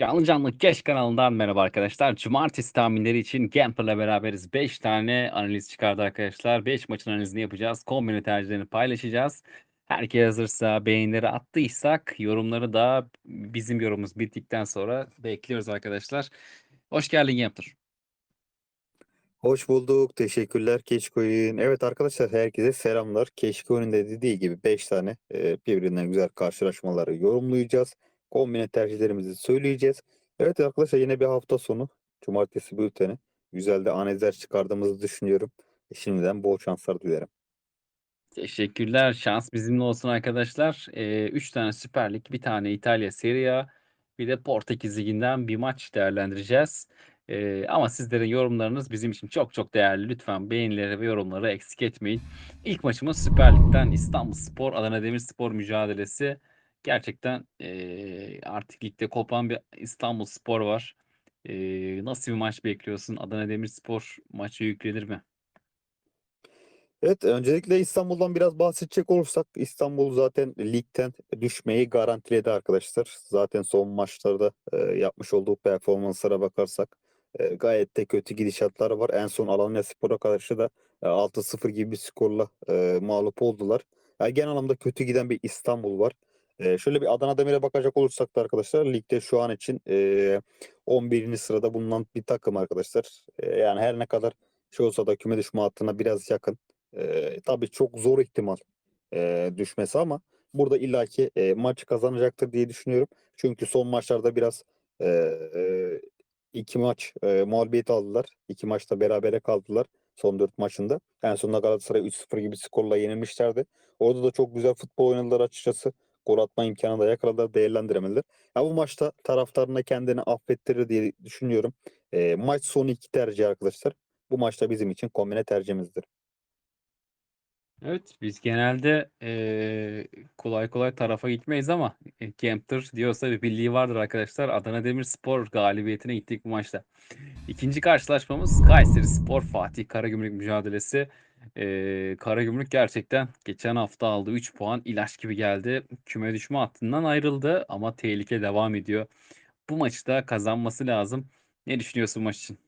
Canlı Canlı Keş kanalından merhaba arkadaşlar. Cumartesi tahminleri için Gamper'la beraberiz. 5 tane analiz çıkardı arkadaşlar. 5 maçın analizini yapacağız. Kombine tercihlerini paylaşacağız. Herkes hazırsa, beğenileri attıysak yorumları da bizim yorumumuz bittikten sonra bekliyoruz arkadaşlar. Hoş geldin Gamper. Hoş bulduk. Teşekkürler Keşkoy'un. Evet arkadaşlar herkese selamlar. Keşkoy'un de dediği gibi 5 tane e, birbirinden güzel karşılaşmaları yorumlayacağız. Kombine tercihlerimizi söyleyeceğiz. Evet arkadaşlar yine bir hafta sonu. Cumartesi bülteni. Güzel de analizler çıkardığımızı düşünüyorum. E, şimdiden bol şanslar dilerim. Teşekkürler. Şans bizimle olsun arkadaşlar. 3 tane Süper Lig, bir tane İtalya Serie bir de Portekiz Ligi'nden bir maç değerlendireceğiz. Eee, ama sizlerin yorumlarınız bizim için çok çok değerli. Lütfen beğenileri ve yorumları eksik etmeyin. İlk maçımız Süper Lig'den İstanbulspor Adana Demirspor mücadelesi. Gerçekten eee, artık ligde kopan bir İstanbulspor var. Eee, nasıl bir maç bekliyorsun? Adana Demirspor maçı yüklenir mi? Evet, öncelikle İstanbul'dan biraz bahsedecek olursak İstanbul zaten ligden düşmeyi garantiledi arkadaşlar. Zaten son maçlarda e, yapmış olduğu performanslara bakarsak e, gayet de kötü gidişatları var. En son Alanyaspor'a karşı da e, 6-0 gibi bir skorla e, mağlup oldular. Yani genel anlamda kötü giden bir İstanbul var. E, şöyle bir Adana Demir'e bakacak olursak da arkadaşlar ligde şu an için e, 11. sırada bulunan bir takım arkadaşlar. E, yani her ne kadar şey olsa da küme düşme hattına biraz yakın. Eee, tabii çok zor ihtimal, eee, düşmesi ama burada illaki, eee, maçı kazanacaktır diye düşünüyorum. Çünkü son maçlarda biraz, eee, 2 maç, eee, mağlubiyet aldılar. 2 maçta berabere kaldılar son 4 maçında. En sonunda Galatasaray 3-0 gibi skorla yenilmişlerdi. Orada da çok güzel futbol oynadılar açıkçası. Gol atma imkânı da yakaladılar, değerlendiremediler. Ya, bu maçta taraftarına kendini affettirir diye düşünüyorum. Eee, maç sonu 2 tercih arkadaşlar. Bu maçta bizim için kombine tercihimizdir. Evet, biz genelde, eee, kolay kolay tarafa gitmeyiz ama, eee, Kemp'tir diyorsa bir bildiği vardır arkadaşlar. Adana Demirspor galibiyetine gittik bu maçta. İkinci karşılaşmamız Kayserispor Fatih Karagümrük mücadelesi. Eee, Karagümrük gerçekten geçen hafta aldığı 3 puan ilaç gibi geldi. Küme düşme hattından ayrıldı ama tehlike devam ediyor. Bu maçı da kazanması lazım. Ne düşünüyorsun maç için?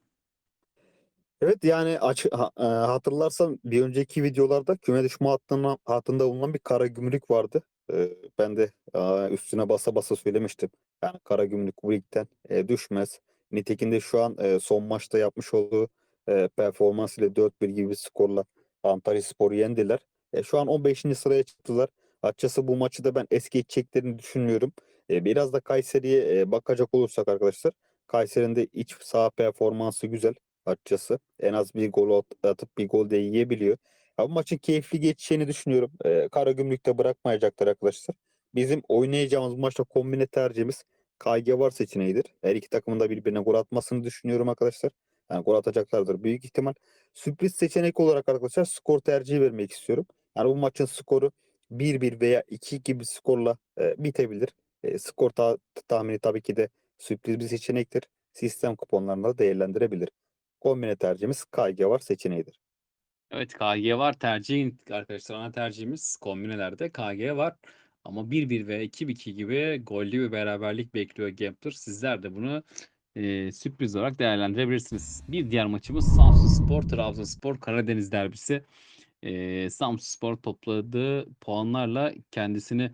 Evet, yani açı ha eee, hatırlarsan bir önceki videolarda küme düşme hattına hattında bulunan bir Karagümrük vardı. Eee, ben de, aaa, üstüne basa basa söylemiştim. Yani Karagümrük bu ligden, eee, düşmez. Nitekim de şu an, eee, son maçta yapmış olduğu, eee, performansıyla 4-1 gibi bir skorla Antalyaspor'u yendiler. E, şu an 15'inci sıraya çıktılar. Açıkçası bu maçı da ben es geçeceklerini düşünmüyorum. Eee, biraz da Kayseri'ye, eee, bakacak olursak arkadaşlar, Kayseri'nin de iç saha performansı güzel açıkçası. En az bir gol at atıp bir gol de yiyebiliyor. Ya, bu maçın keyifli geçeceğini düşünüyorum. Eee, Karagümrük de bırakmayacaklar arkadaşlar. Bizim oynayacağımız maçta kombine tercihimiz KG var seçeneğidir. Her iki takımın da birbirine gol atmasını düşünüyorum arkadaşlar. Yani gol atacaklardır büyük ihtimal. Sürpriz seçenek olarak arkadaşlar skor tercihi vermek istiyorum. Yani bu maçın skoru 1-1 veya 2-2 bir skorla, eee, bitebilir. Eee, skor ta tahmini tabii ki de sürpriz bir seçenektir. Sistem kuponlarında da değerlendirebilir. Kombine tercihimiz KG var seçeneğidir. Evet, KG var tercihin arkadaşlar ana tercihimiz kombinelerde KG var. Ama 1-1 ve 2-2 gibi gollü bir beraberlik bekliyor Gambler. Sizler de bunu, eee, sürpriz olarak değerlendirebilirsiniz. Bir diğer maçımız Samsunspor Trabzonspor Karadeniz derbisi. Eee, Samsunspor topladığı puanlarla kendisini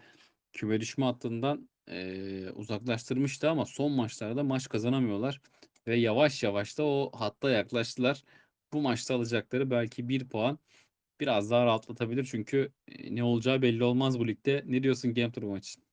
küme düşme hattından, eee, uzaklaştırmıştı ama son maçlarda maç kazanamıyorlar ve yavaş yavaş da o hatta yaklaştılar. Bu maçta alacakları belki 1 puan biraz daha rahatlatabilir çünkü, ne olacağı belli olmaz bu ligde. Ne diyorsun Gambler bu maç için?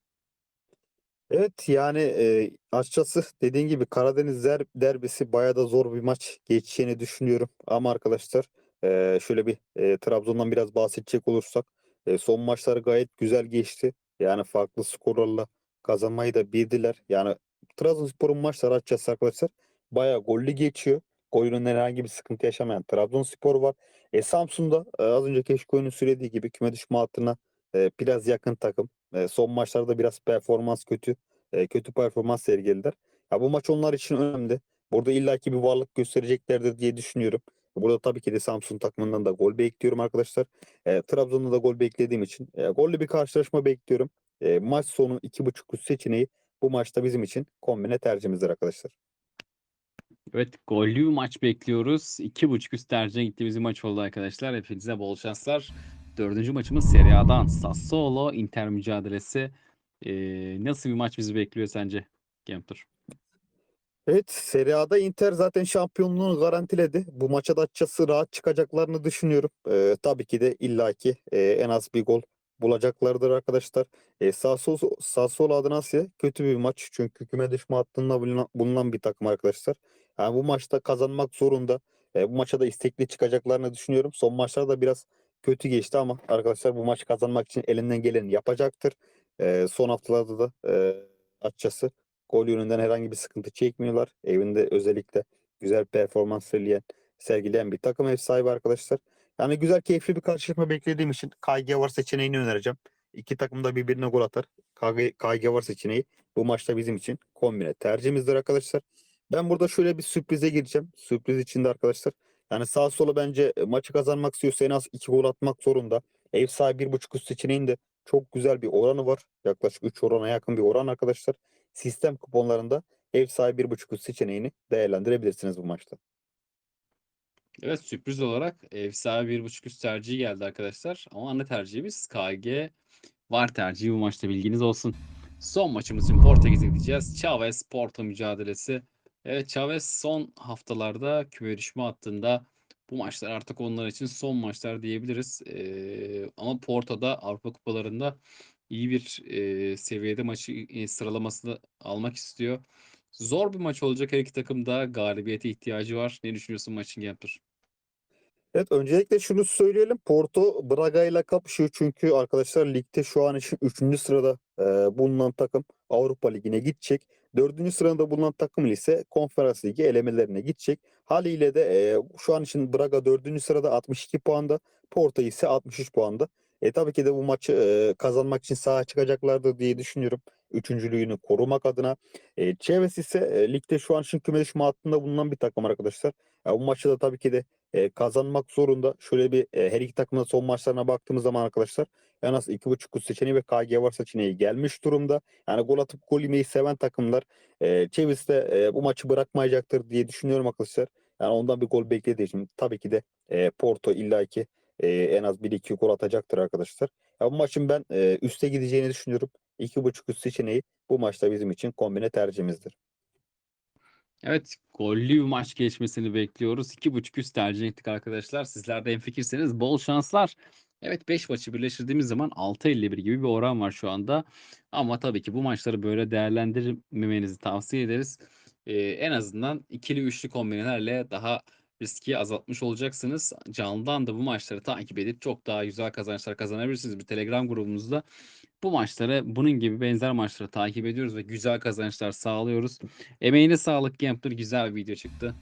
Evet, yani, eee, açıkçası dediğin gibi Karadeniz der derbisi bayağı da zor bir maç geçeceğini düşünüyorum. Ama arkadaşlar, eee, şöyle bir, eee, Trabzon'dan biraz bahsedecek olursak, eee, son maçları gayet güzel geçti. Yani farklı skorlarla kazanmayı da bildiler. Yani Trabzonspor'un maçları açıkçası arkadaşlar bayağı gollü geçiyor. Gol herhangi bir sıkıntı yaşamayan Trabzonspor var. E, Samsun'da, eee, az önce Keşkoy'un söylediği gibi küme düşme hattına, eee, biraz yakın takım. Eee, son maçlarda biraz performans kötü. Eee, kötü performans sergilediler. Ya, bu maç onlar için önemli. Burada illaki bir varlık göstereceklerdir diye düşünüyorum. Burada tabii ki de Samsun takımından da gol bekliyorum arkadaşlar. Eee, Trabzon'da da gol beklediğim için, eee, gollü bir karşılaşma bekliyorum. Eee, maç sonu 2.5 üst seçeneği bu maçta bizim için kombine tercihimizdir arkadaşlar. Evet, gollü maç bekliyoruz. 2.5 üst tercihe gittiğimiz maç oldu arkadaşlar. Hepinize bol şanslar. Dördüncü maçımız Serie A'dan Sassuolo Inter mücadelesi. Ee, nasıl bir maç bizi bekliyor sence Gamper? Evet, Serie A'da Inter zaten şampiyonluğunu garantiledi. Bu maça da açıkçası rahat çıkacaklarını düşünüyorum. Ee, tabii ki de illaki e, en az bir gol bulacaklardır arkadaşlar. E, Sassuolo, Sassuolo adına ise kötü bir maç. Çünkü küme düşme hattında bulunan, bulunan bir takım arkadaşlar. Yani bu maçta kazanmak zorunda. E, bu maça da istekli çıkacaklarını düşünüyorum. Son maçlar da biraz kötü geçti ama arkadaşlar bu maçı kazanmak için elinden geleni yapacaktır. E, son haftalarda da e, açıkçası gol yönünden herhangi bir sıkıntı çekmiyorlar. Evinde özellikle güzel performans sergileyen, sergileyen bir takım ev sahibi arkadaşlar. Yani güzel keyifli bir karşılaşma beklediğim için KG var seçeneğini önereceğim. İki takım da birbirine gol atar. KG, KG var seçeneği bu maçta bizim için kombine tercihimizdir arkadaşlar. Ben burada şöyle bir sürprize gireceğim. Sürpriz içinde arkadaşlar. Yani sağ sola bence e, maçı kazanmak istiyorsa en az iki gol atmak zorunda. Ev sahibi bir buçuk üst seçeneğinde çok güzel bir oranı var. Yaklaşık 3 orana yakın bir oran arkadaşlar. Sistem kuponlarında ev sahibi bir buçuk üst seçeneğini değerlendirebilirsiniz bu maçta. Evet sürpriz olarak ev sahibi 1.5 üst tercihi geldi arkadaşlar. Ama ana tercihimiz KG var tercihi bu maçta bilginiz olsun. Son maçımız için Portekiz'e gideceğiz. Chavez Porto mücadelesi. Evet Chavez son haftalarda küme düşme hattında bu maçlar artık onlar için son maçlar diyebiliriz. Ee, ama Porto'da Avrupa Kupalarında iyi bir e, seviyede maçı e, sıralamasını almak istiyor. Zor bir maç olacak. Her iki takım da galibiyete ihtiyacı var. Ne düşünüyorsun maçın Gamper? Evet öncelikle şunu söyleyelim. Porto Braga ile kapışıyor çünkü arkadaşlar ligde şu an için 3. sırada e, bulunan takım Avrupa Ligi'ne gidecek. 4. sırada bulunan takım ise Konferans Ligi elemelerine gidecek. Haliyle de e, şu an için Braga 4. sırada 62 puanda, Porto ise 63 puanda. E tabii ki de bu maçı e, kazanmak için sahaya çıkacaklardır diye düşünüyorum. Üçüncülüğünü korumak adına. E, Chavez ise e, ligde şu an için küme düşme hattında bulunan bir takım arkadaşlar. Ya bu maçı da tabii ki de e, kazanmak zorunda. Şöyle bir e, her iki takımın son maçlarına baktığımız zaman arkadaşlar en az 2.5 gol seçeneği ve KG var seçeneği gelmiş durumda. Yani gol atıp gol yemeyi seven takımlar e, Chavez de e, bu maçı bırakmayacaktır diye düşünüyorum arkadaşlar. Yani ondan bir gol beklediği tabii ki de e, Porto illaki e, en az 1-2 gol atacaktır arkadaşlar. Ya bu maçın ben e, üste gideceğini düşünüyorum. 2.5 üst seçeneği bu maçta bizim için kombine tercihimizdir. Evet, gollü bir maç geçmesini bekliyoruz. 2.5 üst tercih ettik arkadaşlar. Sizler de hemfikirseniz bol şanslar. Evet 5 maçı birleştirdiğimiz zaman 6.51 gibi bir oran var şu anda. Ama tabii ki bu maçları böyle değerlendirmemenizi tavsiye ederiz. Ee, en azından ikili üçlü kombinelerle daha riski azaltmış olacaksınız. Canlıdan da bu maçları takip edip çok daha güzel kazançlar kazanabilirsiniz. Bir Telegram grubumuzda bu maçları bunun gibi benzer maçları takip ediyoruz ve güzel kazançlar sağlıyoruz. Emeğine sağlık Gambler güzel bir video çıktı.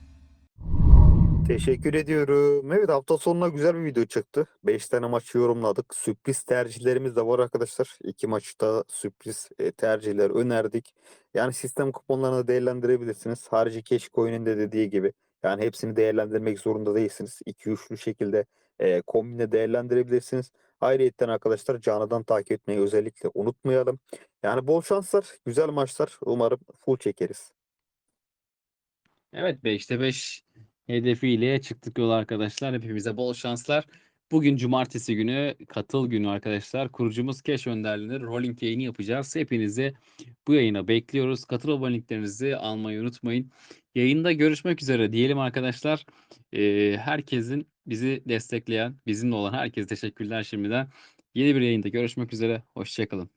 Teşekkür ediyorum. Evet hafta sonuna güzel bir video çıktı. 5 tane maçı yorumladık. Sürpriz tercihlerimiz de var arkadaşlar. İki maçta sürpriz e, tercihler önerdik. Yani sistem kuponlarını değerlendirebilirsiniz. Harici keş coin'in de dediği gibi. Yani hepsini değerlendirmek zorunda değilsiniz. 2 üçlü şekilde e, kombine değerlendirebilirsiniz. Ayrıca arkadaşlar canlıdan takip etmeyi özellikle unutmayalım. Yani bol şanslar, güzel maçlar. Umarım full çekeriz. Evet 5'te 5 hedefiyle çıktık yola arkadaşlar. Hepimize bol şanslar. Bugün cumartesi günü katıl günü arkadaşlar. Kurucumuz Keş önderliğinde rolling yayını yapacağız. Hepinizi bu yayına bekliyoruz. Katıl aboneliklerinizi almayı unutmayın. Yayında görüşmek üzere diyelim arkadaşlar. Ee, herkesin bizi destekleyen, bizimle olan herkese teşekkürler şimdiden. Yeni bir yayında görüşmek üzere. Hoşçakalın.